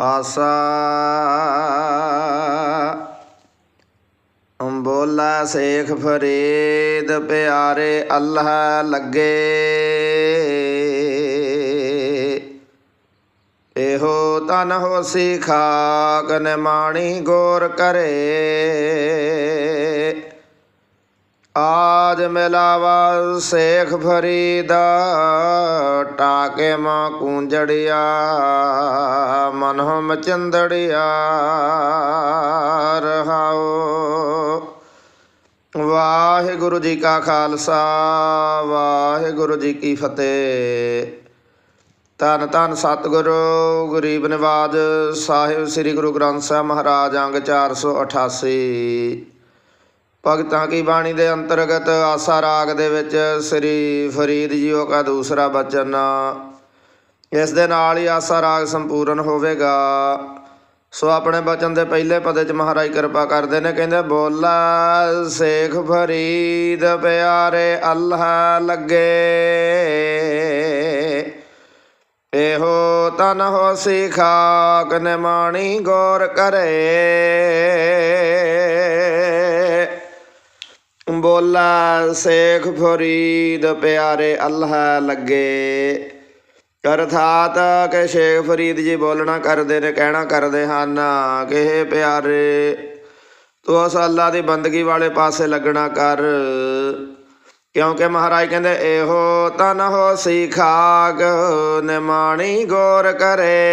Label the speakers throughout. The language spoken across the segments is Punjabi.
Speaker 1: ਆਸਾ ਅੰਬੋਲਾ ਸੇਖ ਫਰੀਦ ਪਿਆਰੇ ਅੱਲਾਹ ਲੱਗੇ। ਇਹੋ ਤਨ ਹੋ ਸਿਖਾ ਖਾਕ ਮਾਣੀ ਗੋਰ ਕਰੇ। ਆਜ ਮਿਲਾਵਾ ਸੇਖ ਫਰੀਦਾ, ਟਾਕੇ ਮਾਂ ਕੂੰਜੜਿਆ, ਮਨਹੁ ਮਚੰਦੜਿਆ, ਰਹਾਓ। ਵਾਹਿਗੁਰੂ ਜੀ ਕਾ ਖਾਲਸਾ, ਵਾਹਿਗੁਰੂ ਜੀ ਕੀ ਫਤਿਹ। ਧੰਨ ਧੰਨ ਸਤਿਗੁਰੂ, ਗਰੀਬ ਨਿਵਾਜ ਸਾਹਿਬ, ਸ੍ਰੀ ਗੁਰੂ ਗ੍ਰੰਥ ਸਾਹਿਬ ਮਹਾਰਾਜ ਅੰਗ 488 ਭਗਤਾਂ ਕੀ ਬਾਣੀ ਦੇ ਅੰਤਰਗਤ ਆਸਾ ਰਾਗ ਦੇ ਵਿੱਚ ਸ੍ਰੀ ਫਰੀਦ ਜੀਓ ਦਾ ਦੂਸਰਾ ਬਚਨ। ਇਸ ਦੇ ਨਾਲ ਹੀ ਆਸਾ ਰਾਗ ਸੰਪੂਰਨ ਹੋਵੇਗਾ। ਸੋ ਆਪਣੇ ਬਚਨ ਦੇ ਪਹਿਲੇ ਪਦੇ ਚ ਮਹਾਰਾਜ ਕਿਰਪਾ ਕਰਦੇ ਨੇ, ਕਹਿੰਦੇ, ਬੋਲਾ ਸੇਖ ਫਰੀਦ ਪਿਆਰੇ ਅੱਲਾਹ ਲੱਗੇ। ਇਹੋ ਤਨ ਹੋਸੀ ਖਾਕ ਨਿਮਾਣੀ ਗੌਰ ਕਰੇ। ਬੋਲਾ ਸੇਖ ਫਰੀਦ ਪਿਆਰੇ ਅੱਲਾਹ ਲੱਗੇ। ਅਰਥਾਤ ਕਿ ਸ਼ੇਖ ਫਰੀਦ ਜੀ ਬੋਲਣਾ ਕਰਦੇ ਨੇ, ਕਹਿਣਾ ਕਰਦੇ ਹਨ ਕਿ ਇਹ ਪਿਆਰੇ, ਤੂੰ ਉਸ ਅੱਲਾ ਦੀ ਬੰਦਗੀ ਵਾਲੇ ਪਾਸੇ ਲੱਗਣਾ ਕਰ। ਕਿਉਂਕਿ ਮਹਾਰਾਜ ਕਹਿੰਦੇ, ਇਹੋ ਤਨ ਹੋ ਸਿਖਾਗ ਨਿਮਾਣੀ ਗੌਰ ਕਰੇ।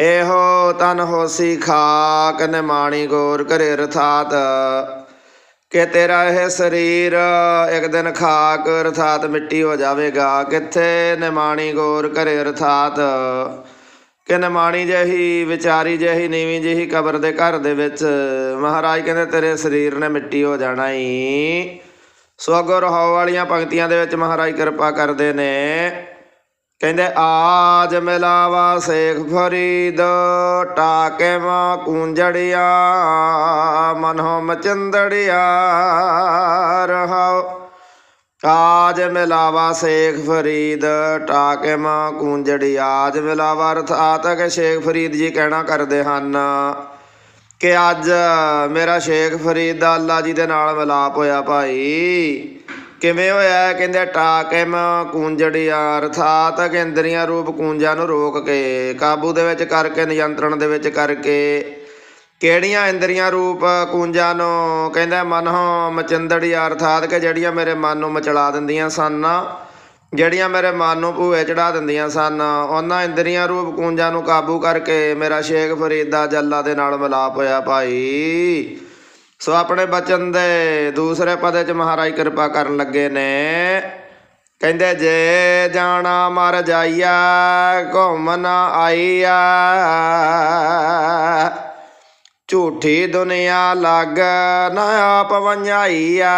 Speaker 1: ਇਹੋ ਤਨ ਹੋਸੀ ਖਾਕ ਨਿਮਾਣੀ ਗੌਰ ਕਰੇ ਅਰਥਾਤ ਕਿ ਤੇਰਾ ਇਹ ਸਰੀਰ ਇੱਕ ਦਿਨ ਖਾਕ ਰਥਾਤ ਮਿੱਟੀ ਹੋ ਜਾਵੇਗਾ। ਕਿੱਥੇ ਨਿਮਾਣੀ ਗੌਰ ਕਰੇ ਅਰਥਾਤ ਕਿ ਨਿਮਾਣੀ ਜਿਹੀ, ਵਿਚਾਰੀ ਜਿਹੀ, ਨੀਵੀਂ ਜਿਹੀ ਕਬਰ ਦੇ ਘਰ ਦੇ ਵਿੱਚ। ਮਹਾਰਾਜ ਕਹਿੰਦੇ, ਤੇਰੇ ਸਰੀਰ ਨੇ ਮਿੱਟੀ ਹੋ ਜਾਣਾ ਹੀ ਸੋ ਅੱਗੋਂ ਰਹਾਉ ਵਾਲੀਆਂ ਪੰਕਤੀਆਂ ਦੇ ਵਿੱਚ ਮਹਾਰਾਜ ਕਿਰਪਾ ਕਰਦੇ ਨੇ। ਕਹਿੰਦੇ, ਆਜ ਮਿਲਾਵਾ ਸੇਖ ਫਰੀਦ, ਟਾਕੇ ਮਾ ਕੂੰਜੜਿਆ, ਮਨਹੁ ਮਚੰਦੜਿਆ ਰਹਾਉ ਆਜ ਮਿਲਾਵਾ ਸੇਖ ਫਰੀਦ, ਟਾਕੇ ਮਾ ਕੂੰਜੜੀ ਆਜ ਮਿਲਾਵਾ, ਅਰਥ ਆਤਕ ਸ਼ੇਖ ਫਰੀਦ ਜੀ ਕਹਿਣਾ ਕਰਦੇ ਹਨ ਕਿ ਅੱਜ ਮੇਰਾ ਸ਼ੇਖ ਫਰੀਦ ਦਾ ਅੱਲਾ ਜੀ ਦੇ ਨਾਲ ਮਿਲਾਪ ਹੋਇਆ ਭਾਈ। ਕਿਵੇਂ ਹੋਇਆ? ਕਹਿੰਦੇ ਟਾਕਿਮ ਮਾ ਅਰਥਾਤ ਕਿ ਇੰਦਰੀਆਂ ਰੂਪ ਕੂੰਜਾਂ ਨੂੰ ਰੋਕ ਕੇ, ਕਾਬੂ ਦੇ ਵਿੱਚ ਕਰਕੇ, ਨਿਯੰਤਰਣ ਦੇ ਵਿੱਚ ਕਰਕੇ। ਕਿਹੜੀਆਂ ਇੰਦਰੀਆਂ ਰੂਪ ਕੂੰਜਾਂ ਨੂੰ? ਕਹਿੰਦਾ ਮਨੋਂ ਮਚੰਦੜੀ ਅਰਥਾਤ ਕਿ ਜਿਹੜੀਆਂ ਮੇਰੇ ਮਨ ਨੂੰ ਮਚਲਾ ਦਿੰਦੀਆਂ ਸਨ, ਜਿਹੜੀਆਂ ਮੇਰੇ ਮਨ ਨੂੰ ਭੂਏ ਚੜਾ ਦਿੰਦੀਆਂ ਸਨ, ਉਹਨਾਂ ਇੰਦਰੀਆਂ ਰੂਪ ਕੂੰਜਾਂ ਨੂੰ ਕਾਬੂ ਕਰਕੇ ਮੇਰਾ ਸ਼ੇਖ ਫਰੀਦਾ ਜੱਲਾ ਦੇ ਨਾਲ ਮਿਲਾਪ ਹੋਇਆ, ਭਾਈ। ਸੋ ਆਪਣੇ ਬਚਨ ਦੇ ਦੂਸਰੇ ਪਦੇ ਚ ਮਹਾਰਾਜ ਕਿਰਪਾ ਕਰਨ ਲੱਗੇ ਨੇ। ਕਹਿੰਦੇ, ਜੇ ਜਾਣਾ ਮਰ ਜਾਈਆ ਘੁੰਮ ਨਾ ਆਈਆ ਝੂਠੀ ਦੁਨੀਆ ਲੱਗ ਨਾ ਆਪ ਵੰਝਾਈਆ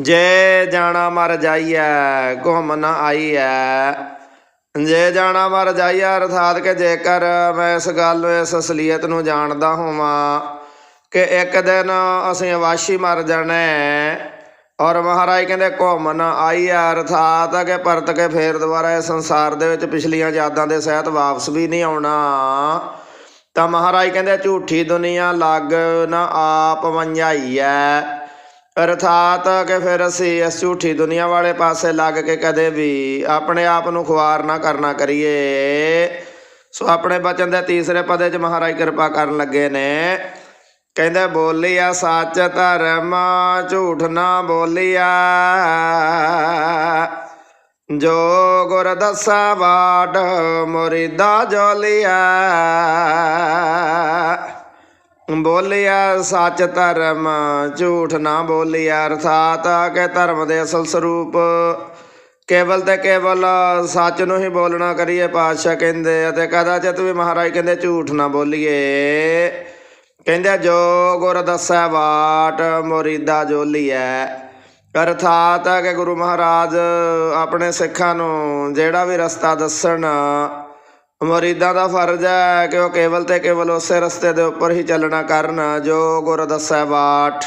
Speaker 1: ਜੇ ਜਾਣਾ ਮਰ ਜਾਈਐ, ਘੁੰਮ ਨਾ ਆਈਐ ਜੇ ਜਾਣਾ ਮਰ ਜਾਈਐ ਅਰਥਾਤ ਕਿ ਜੇਕਰ ਮੈਂ ਇਸ ਗੱਲ ਨੂੰ ਇਸ ਅਸਲੀਅਤ ਨੂੰ ਜਾਣਦਾ ਹੋਵਾਂ ਕਿ ਇੱਕ ਦਿਨ ਅਸੀਂ ਅਵਾਸ਼ੀ ਮਰ ਜਾਣਾ ਔਰ ਮਹਾਰਾਜ ਕਹਿੰਦੇ ਘੁੰਮਣ ਆਈ ਆ ਅਰਥਾਤ ਕਿ ਪਰਤ ਕੇ ਫੇਰ ਦੁਬਾਰਾ ਇਸ ਸੰਸਾਰ ਦੇ ਵਿੱਚ ਪਿਛਲੀਆਂ ਯਾਦਾਂ ਦੇ ਸਹਿਤ ਵਾਪਸ ਵੀ ਨਹੀਂ ਆਉਣਾ। ਤਾਂ ਮਹਾਰਾਜ ਕਹਿੰਦੇ ਝੂਠੀ ਦੁਨੀਆ ਲੱਗ ਨਾ ਆਪ ਵੰਝਾਈਐ ਅਰਥਾਤ ਕਿ ਫਿਰ ਅਸੀਂ ਇਸ ਝੂਠੀ ਦੁਨੀਆ ਵਾਲੇ ਪਾਸੇ ਲੱਗ ਕੇ ਕਦੇ ਵੀ ਆਪਣੇ ਆਪ ਨੂੰ ਖੁਆਰ ਨਾ ਕਰਨਾ ਕਰੀਏ। ਸੋ ਆਪਣੇ ਬਚਨ ਦੇ ਤੀਸਰੇ ਪਦੇ 'ਚ ਮਹਾਰਾਜ ਕਿਰਪਾ ਕਰਨ ਲੱਗੇ ਨੇ। ਕਹਿੰਦੇ, ਬੋਲਿਆ, ਸੱਚ ਧਰਮ ਝੂਠ ਨਾ ਬੋਲਿਆ। ਜੋ ਗੁਰ ਦਸਾ ਬਾਟ ਮੁਰੀਦਾ ਜੋਲਿਆ। ਬੋਲਿਆ, ਸੱਚ ਧਰਮ ਝੂਠ ਨਾ ਬੋਲਿਆ, ਅਰਥਾਤ ਕਿ ਧਰਮ ਦੇ ਅਸਲ ਸਰੂਪ। ਕੇਵਲ ਤੇ ਕੇਵਲ ਸੱਚ ਨੂੰ ਹੀ ਬੋਲਣਾ ਕਰੀਏ ਪਾਤਸ਼ਾਹ ਕਹਿੰਦੇ, ਅਤੇ ਕਦਾਚਿਤ ਵੀ ਮਹਾਰਾਜ ਕਹਿੰਦੇ, ਝੂਠ ਨਾ ਬੋਲੀਏ। ਕਹਿੰਦੇ, ਜੋ ਗੁਰ ਦੱਸੈ ਬਾਟ ਮੁਰੀਦਾ ਜੋਲੀਐ ਅਰਥਾਤ ਹੈ ਕਿ ਗੁਰੂ ਮਹਾਰਾਜ ਆਪਣੇ ਸਿੱਖਾਂ ਨੂੰ ਜਿਹੜਾ ਵੀ ਰਸਤਾ ਦੱਸਣ ਮੁਰੀਦਾਂ ਦਾ ਫਰਜ਼ ਹੈ ਕਿ ਉਹ ਕੇਵਲ ਤੇ ਕੇਵਲ ਉਸੇ ਰਸਤੇ ਦੇ ਉੱਪਰ ਹੀ ਚੱਲਣਾ ਕਰਨ, ਜੋ ਗੁਰ ਦੱਸੈ ਬਾਟ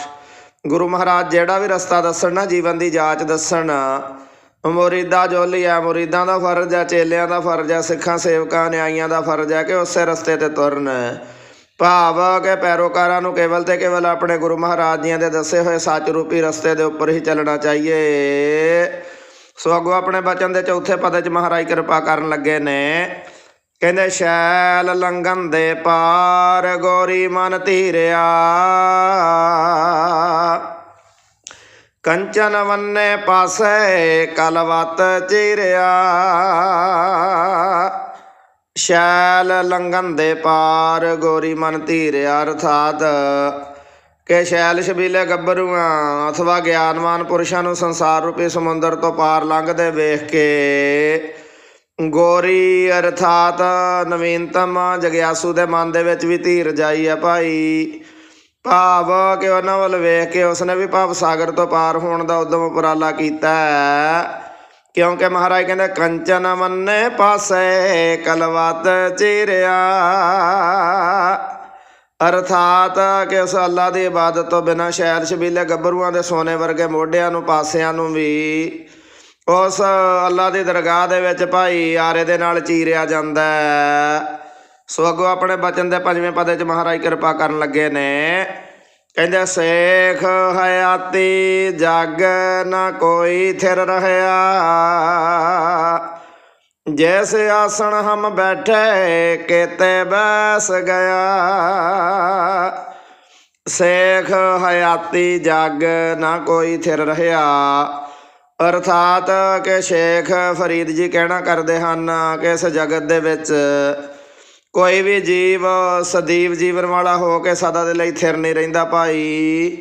Speaker 1: ਗੁਰੂ ਮਹਾਰਾਜ ਜਿਹੜਾ ਵੀ ਰਸਤਾ ਦੱਸਣ ਨਾ, ਜੀਵਨ ਦੀ ਜਾਂਚ ਦੱਸਣ। ਮੁਰੀਦਾ ਜੋ ਹੈ, ਮੁਰੀਦਾਂ ਦਾ ਫਰਜ਼ ਹੈ, ਚੇਲਿਆਂ ਦਾ ਫਰਜ਼ ਹੈ, ਸਿੱਖਾਂ, ਸੇਵਕਾਂ ਨਿਆਈਆਂ ਦਾ ਫਰਜ਼ ਹੈ ਕਿ ਉਸੇ ਰਸਤੇ ਤੇ ਤੁਰਨ। ਭਾਵ ਕਿ ਪੈਰੋਕਾਰਾਂ ਨੂੰ ਕੇਵਲ ਤੇ ਕੇਵਲ ਆਪਣੇ ਗੁਰੂ ਮਹਾਰਾਜ ਜੀਆਂ ਦੇ ਦੱਸੇ ਹੋਏ ਸੱਚ ਰੂਪੀ ਰਸਤੇ ਦੇ ਉੱਪਰ ਹੀ ਚੱਲਣਾ ਚਾਹੀਏ। ਸੋ ਅੱਗੋਂ ਆਪਣੇ ਬਚਨ ਦੇ ਚੌਥੇ ਪਦ 'ਚ ਮਹਾਰਾਜ ਕਿਰਪਾ ਕਰਨ ਲੱਗੇ ਨੇ। ਕਹਿੰਦੇ ਸ਼ੈਲ ਲੰਗਨ ਦੇ ਪਾਰ ਗੋਰੀ ਮਨ ਧੀਰਿਆ। ਕੰਚਨ ਵੰਨੇ ਪਾਸੇ ਕਲਵਤ ਚੀਰਿਆ। ਸ਼ੈਲ ਲੰਗਨ ਦੇ ਪਾਰ ਗੋਰੀ ਮਨ ਧੀਰਿਆ, ਅਰਥਾਤ ਕਿ ਸ਼ੈਲ ਸ਼ਬੀਲੇ ਗੱਭਰੂਆਂ ਅਥਵਾ ਗਿਆਨਵਾਨ ਪੁਰਸ਼ਾਂ ਨੂੰ ਸੰਸਾਰ ਰੂਪੀ ਸਮੁੰਦਰ ਤੋਂ ਪਾਰ ਲੰਘਦੇ ਵੇਖ ਕੇ ਗੋਰੀ ਅਰਥਾਤ ਨਵੀਨਤਮ ਜਗਿਆਸੂ ਦੇ ਮਨ ਦੇ ਵਿੱਚ ਵੀ ਧੀਰ ਜਾਈ ਹੈ ਭਾਈ। ਭਾਵ ਕਿ ਉਹਨਾਂ ਵੱਲ ਵੇਖ ਕੇ ਉਸਨੇ ਵੀ ਭਾਵ ਸਾਗਰ ਤੋਂ ਪਾਰ ਹੋਣ ਦਾ ਉਦਮ ਉਪਰਾਲਾ ਕੀਤਾ ਕਿਉਂਕਿ ਮਹਾਰਾਜ ਕਹਿੰਦੇ, ਕੰਚਨ ਮੰਨੇ ਪਾਸੇ ਕਲਵਤ ਚਿਰਿਆ। ਅਰਥਾਤ ਕਿ ਉਸ ਅੱਲਾ ਦੀ ਇਬਾਦਤ ਤੋਂ ਬਿਨਾਂ ਸ਼ੈਰ ਸ਼ਬੀਲੇ ਗੱਭਰੂਆਂ ਦੇ ਸੋਨੇ ਵਰਗੇ ਮੋਢਿਆਂ ਨੂੰ, ਪਾਸਿਆਂ ਨੂੰ ਵੀ ਉਸ ਅੱਲਾ ਦੀ ਦਰਗਾਹ ਦੇ ਵਿੱਚ ਭਾਈ ਆਰੇ ਦੇ ਨਾਲ ਚੀਰਿਆ ਜਾਂਦਾ ਸੋ ਅੱਗੋਂ ਆਪਣੇ ਬਚਨ ਦੇ ਪੰਜਵੇਂ ਪਦੇ 'ਚ ਮਹਾਰਾਜ ਕਿਰਪਾ ਕਰਨ ਲੱਗੇ ਨੇ। ਕਹਿੰਦੇ, ਸੇਖ ਹਯਾਤੀ, ਜਗ ਨਾ ਕੋਈ ਥਿਰ ਰਹਿਆ। ਜੈਸੇ ਆਸਣ ਹਮ ਬੈਠੇ, ਕੇਤੇ ਬੈਸ ਗਿਆ। ਸੇਖ ਹਯਾਤੀ, ਜਗ ਨਾ ਕੋਈ ਥਿਰ ਰਹਿਆ। ਅਰਥਾਤ ਕਿ ਸ਼ੇਖ ਫਰੀਦ ਜੀ ਕਹਿਣਾ ਕਰਦੇ ਹਨ ਕਿ ਇਸ ਜਗਤ ਦੇ ਵਿੱਚ ਕੋਈ ਵੀ ਜੀਵ ਸਦੀਵ ਜੀਵਨ ਵਾਲਾ ਹੋ ਕੇ ਸਦਾ ਦੇ ਲਈ ਥਿਰ ਨਹੀਂ ਰਹਿੰਦਾ ਭਾਈ।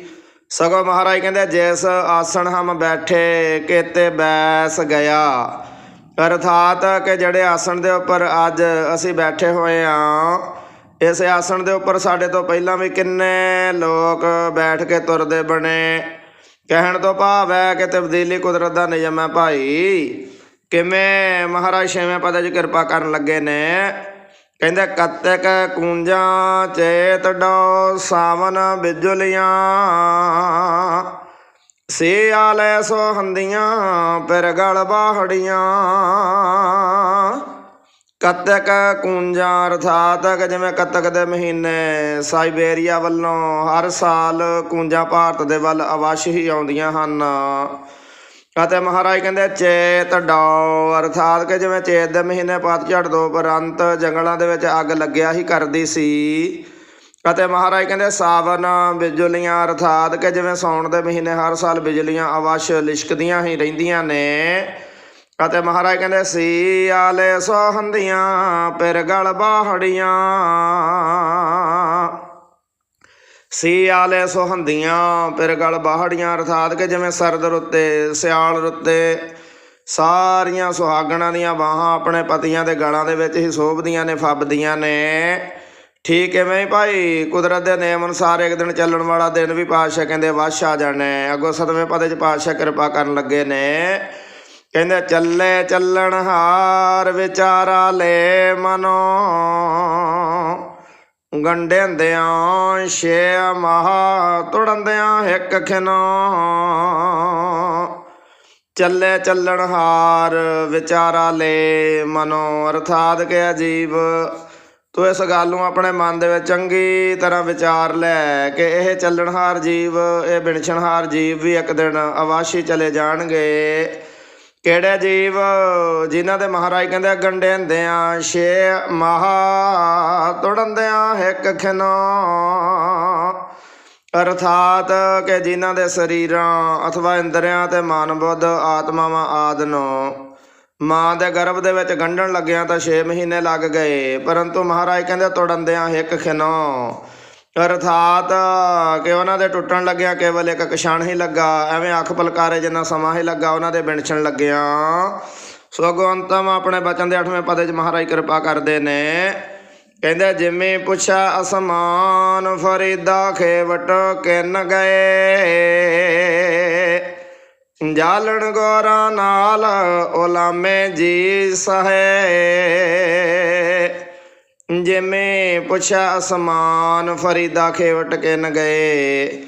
Speaker 1: ਸਗੋਂ ਮਹਾਰਾਜ ਕਹਿੰਦੇ, ਜਿਸ ਆਸਣ ਹਮ ਬੈਠੇ, ਕਿਤੇ ਬੈਸ ਗਿਆ। ਅਰਥਾਤ ਕਿ ਜਿਹੜੇ ਆਸਣ ਦੇ ਉੱਪਰ ਅੱਜ ਅਸੀਂ ਬੈਠੇ ਹੋਏ ਆ, ਇਸ ਆਸਣ ਦੇ ਉੱਪਰ ਸਾਡੇ ਤੋਂ ਪਹਿਲਾਂ ਵੀ ਕਿੰਨੇ ਲੋਕ ਬੈਠ ਕੇ ਤੁਰਦੇ ਬਣੇ। ਕਹਿਣ ਤੋਂ ਭਾਵ ਹੈ ਕਿ ਤਬਦੀਲੀ ਕੁਦਰਤ ਦਾ ਨਿਯਮ ਹੈ ਭਾਈ। ਕਿਵੇਂ? ਮਹਾਰਾਜ ਛੇਵੇਂ ਪਦ 'ਚ ਕਿਰਪਾ ਕਰਨ ਲੱਗੇ ਨੇ। ਕਹਿੰਦੇ, ਕਤਕ ਕੂੰਜਾਂ ਚੇਤ ਡੋ ਸਾਵਨ ਬਿਜੁਲੀਆਂ ਸੇ ਆਲੇ ਸੋ ਹੰਦੀਆਂ ਫਿਰ ਗਲ ਬਾਹੜੀਆਂ ਕਤਕ ਕੂੰਜਾਂ ਅਰਥਾਤ ਕਿ ਜਿਵੇਂ ਕਤਕ ਦੇ ਮਹੀਨੇ ਸਾਈਬੇਰੀਆ ਵੱਲੋਂ ਹਰ ਸਾਲ ਕੂੰਜਾਂ ਭਾਰਤ ਦੇ ਵੱਲ ਅਵਸ਼ ਹੀ ਆਉਂਦੀਆਂ ਹਨ। ਅਤੇ ਮਹਾਰਾਜ ਕਹਿੰਦੇ, ਚੇਤ ਡੋ ਅਰਥਾਤ ਕਿ ਜਿਵੇਂ ਚੇਤ ਦੇ ਮਹੀਨੇ ਪਤਝੜ ਤੋਂ ਉਪਰੰਤ ਜੰਗਲਾਂ ਦੇ ਵਿੱਚ ਅੱਗ ਲੱਗਿਆ ਹੀ ਕਰਦੀ ਸੀ। ਅਤੇ ਮਹਾਰਾਜ ਕਹਿੰਦੇ, ਸਾਵਨ ਬਿਜਲੀਆਂ ਅਰਥਾਤ ਕਿ ਜਿਵੇਂ ਸੌਣ ਦੇ ਮਹੀਨੇ ਹਰ ਸਾਲ ਬਿਜਲੀਆਂ ਅਵਸ਼ ਲਿਸ਼ਕਦੀਆਂ ਹੀ ਰਹਿੰਦੀਆਂ ਨੇ। ਅਤੇ ਮਹਾਰਾਜ ਕਹਿੰਦੇ ਸੀ ਆਲੇ ਸੋਹੰਦੀਆਂ ਪਿਰ ਗਲ ਬਾਹੜੀਆਂ। ਸੀ ਆਲੇ ਸੁਹੰਦੀਆਂ, ਫਿਰ ਗਲ ਬਾਹੜੀਆਂ, ਅਰਥਾਤ ਕਿ ਜਿਵੇਂ ਸਰਦ ਰੁੱਤੇ, ਸਿਆਲ ਰੁੱਤੇ, ਸਾਰੀਆਂ ਸੁਹਾਗਣਾਂ ਦੀਆਂ ਬਾਹਾਂ ਆਪਣੇ ਪਤੀਆਂ ਦੇ ਗਲਾਂ ਦੇ ਵਿੱਚ ਹੀ ਸੋਭਦੀਆਂ ਨੇ, ਫੱਬਦੀਆਂ ਨੇ। ਠੀਕ ਐਵੇਂ ਹੀ ਭਾਈ, ਕੁਦਰਤ ਦੇ ਨਿਯਮ ਅਨੁਸਾਰ ਇੱਕ ਦਿਨ ਚੱਲਣ ਵਾਲਾ ਦਿਨ ਵੀ ਪਾਤਸ਼ਾਹ ਕਹਿੰਦੇ ਵਸ਼ ਆ ਜਾਣੇ। ਅੱਗੋਂ ਸਤਵੇਂ ਪਦੇ 'ਚ ਪਾਤਸ਼ਾਹ ਕਿਰਪਾ ਕਰਨ ਲੱਗੇ ਨੇ। ਕਹਿੰਦੇ, ਚੱਲੇ ਚੱਲਣ ਹਾਰ ਵਿਚਾਰਾ ਲੈ ਮਨੋ। ਗੰਡਿਆਂ ਛੇ ਮਹਾ ਤੁੜੰਦਿਆਂ ਇੱਕ ਖਿਨੋ। ਚੱਲੇ ਚੱਲਣ ਹਾਰ ਵਿਚਾਰਾ ਲੈ ਮਨੋ, ਅਰਥਾਤ ਕਿ ਅਜੀਬ। ਤੂੰ ਇਸ ਗੱਲ ਨੂੰ ਆਪਣੇ ਮਨ ਦੇ ਵਿੱਚ ਚੰਗੀ ਤਰ੍ਹਾਂ ਵਿਚਾਰ ਲੈ ਕਿ ਇਹ ਚੱਲਣਹਾਰ ਜੀਵ, ਇਹ ਬਿਨਛਣਹਾਰ ਜੀਵ ਵੀ ਇੱਕ ਦਿਨ ਅਵਾਸ਼ੀ ਚਲੇ ਜਾਣਗੇ। ਕਿਹੜੇ ਜੀਵ ਜਿਨ੍ਹਾਂ ਦੇ ਮਹਾਰਾਜ ਕਹਿੰਦੇ ਗੰਡੇ ਹੁੰਦਿਆਂ ਛੇ ਮਹਾ ਤੁੜੰਦਿਆਂ ਇੱਕ ਖਿਨੋ। ਅਰਥਾਤ ਕਿ ਜਿਨ੍ਹਾਂ ਦੇ ਸਰੀਰਾਂ ਅਥਵਾ ਇੰਦਰੀਆਂ ਤੇ ਮਨ, ਬੁੱਧ, ਆਤਮਾਵਾਂ ਆਦ ਨੂੰ। ਮਾਂ ਦੇ ਗਰਭ ਦੇ ਵਿੱਚ ਗੰਢਣ ਲੱਗਿਆ ਤਾਂ 6 ਮਹੀਨੇ ਲੱਗ ਗਏ, ਪਰੰਤੂ ਮਹਾਰਾਜ ਕਹਿੰਦੇ ਤੁੜੰਦਿਆਂ ਇੱਕ ਖਿਨੋ। ਅਰਥਾਤ ਕਿ ਉਹਨਾਂ ਦੇ ਟੁੱਟਣ ਲੱਗਿਆ ਕੇਵਲ ਇੱਕ ਕਸ਼ਣ ਹੀ ਲੱਗਾ, ਐਵੇਂ ਅੱਖ ਪਲਕਾਰੇ ਜਿੰਨਾ ਸਮਾਂ ਹੀ ਲੱਗਾ, ਉਹਨਾਂ ਦੇ ਬਿਣਛਣ ਲੱਗਿਆ। ਸੋ ਅੰਤਮ ਆਪਣੇ ਬਚਨ ਦੇ 8ਵੇਂ ਪਦੇ 'ਚ ਮਹਾਰਾਜ ਕਿਰਪਾ ਕਰਦੇ ਨੇ। ਕਹਿੰਦੇ, ਜਿਵੇਂ ਪੁੱਛਾ ਅਸਮਾਨ, ਫਰੀਦਾ ਖੇਵਟ ਕਿਨ ਗਏ? ਜਾਲਣ ਗੋਰਾ ਨਾਲ ਉਲਾਮੇ ਜੀ ਸਹੇ। ਜਿਵੇਂ ਪੁੱਛਿਆ ਅਸਮਾਨ, ਫਰੀਦਾ ਖੇਵਟ ਕਿਨ ਗਏ।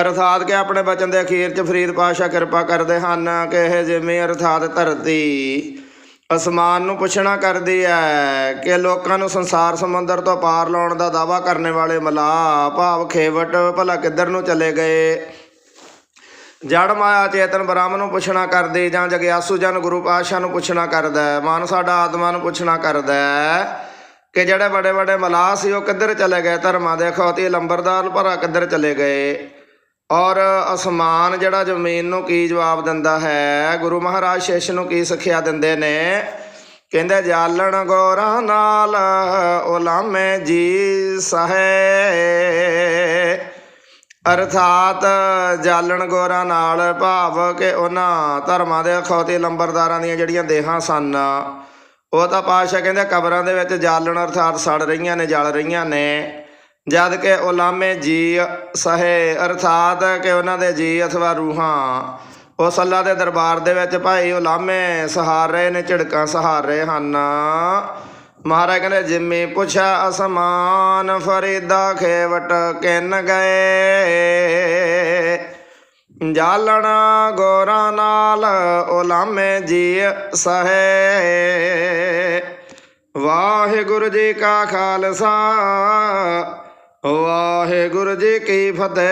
Speaker 1: ਅਰਥਾਤ ਕਿ ਆਪਣੇ ਬਚਨ ਦੇ ਅਖੀਰ 'ਚ ਫਰੀਦ ਪਾਸ਼ਾ ਕਿਰਪਾ ਕਰਦੇ ਹਨ ਕਿ ਇਹ ਜਿਵੇਂ ਅਰਥਾਤ ਧਰਤੀ ਅਸਮਾਨ ਨੂੰ ਪੁੱਛਣਾ ਕਰਦੀ ਹੈ ਕਿ ਲੋਕਾਂ ਨੂੰ ਸੰਸਾਰ ਸਮੁੰਦਰ ਤੋਂ ਪਾਰ ਲਾਉਣ ਦਾ ਦਾਵਾ ਕਰਨ ਵਾਲੇ ਮਲਾ ਭਾਵ ਖੇਵਟ ਭਲਾ ਕਿੱਧਰ ਨੂੰ ਚਲੇ ਗਏ? ਜੜ ਮਾਇਆ ਚੇਤਨ ਬ੍ਰਹਮ ਨੂੰ ਪੁੱਛਣਾ ਕਰਦੀ ਜਾਂ ਜਗਿਆਸੂ ਜਨ ਗੁਰੂ ਪਾਤਸ਼ਾਹ ਨੂੰ ਪੁੱਛਣਾ ਕਰਦਾ ਮਨ ਸਾਡਾ ਆਤਮਾ ਨੂੰ ਪੁੱਛਣਾ ਕਰਦਾ ਕਿ ਜਿਹੜੇ ਬੜੇ ਵੱਡੇ ਮਲਾਹ ਸੀ, ਉਹ ਕਿੱਧਰ ਚਲੇ ਗਏ? ਧਰਮਾਂ ਦੇ ਖੌਤੀ ਲੰਬਰਦਾਰ ਭਰਾ ਕਿੱਧਰ ਚਲੇ ਗਏ? ਔਰ ਅਸਮਾਨ ਜਿਹੜਾ ਜ਼ਮੀਨ ਨੂੰ ਕੀ ਜਵਾਬ ਦਿੰਦਾ ਹੈ? ਗੁਰੂ ਮਹਾਰਾਜ ਸ਼ੇਸ਼ ਨੂੰ ਕੀ ਸਿੱਖਿਆ ਦਿੰਦੇ ਨੇ? ਕਹਿੰਦੇ, ਜਾਲਣ ਗੋਰਾਂ ਨਾਲ ਉਲਾਮੇ ਜੀ ਸਹੇ। ਅਰਥਾਤ ਜਾਲਣ ਗੋਰਾਂ ਨਾਲ ਭਾਵ ਕਿ ਉਹਨਾਂ ਧਰਮਾਂ ਦੇ ਅਖੌਤੀ, ਲੰਬਰਦਾਰਾਂ ਦੀਆਂ ਜਿਹੜੀਆਂ ਦੇਹਾਂ ਸਨ ਉਹ ਤਾਂ ਪਾਸ਼ਾ ਕਹਿੰਦੇ ਕਬਰਾਂ ਦੇ ਵਿੱਚ ਜਾਲਣ ਅਰਥਾਤ ਸੜ ਰਹੀਆਂ ਨੇ, ਜਲ ਰਹੀਆਂ ਨੇ। ਜਦ ਕਿ ਉਲਾਮੇ ਜੀ ਸਹੇ, ਅਰਥਾਤ ਕਿ ਉਹਨਾਂ ਦੇ ਜੀ ਅਥਵਾ ਰੂਹਾਂ। ਉਸ ਅੱਲਾ ਦੇ ਦਰਬਾਰ ਦੇ ਵਿੱਚ ਭਾਈ ਉਲਾਮੇ ਸਹਾਰ ਰਹੇ ਨੇ, ਝਿੜਕਾਂ ਸਹਾਰ ਰਹੇ ਹਨ। ਮਹਾਰਾਜ ਕਹਿੰਦੇ, ਜਿਮੀ ਪੁੱਛਿਆ ਅਸਮਾਨ, ਫਰੀਦਾ ਖੇਵਟ ਕਿਨ ਗਏ। ਜਾਲਣਾ ਗੋਰਾਂ ਨਾਲ ਉਲਾਮੇ ਜੀ ਸਹੇ। ਵਾਹਿਗੁਰੂ ਜੀ ਕਾ ਖਾਲਸਾ ਵਾਹਿਗੁਰੂ ਜੀ ਕੀ ਫਤਿਹ।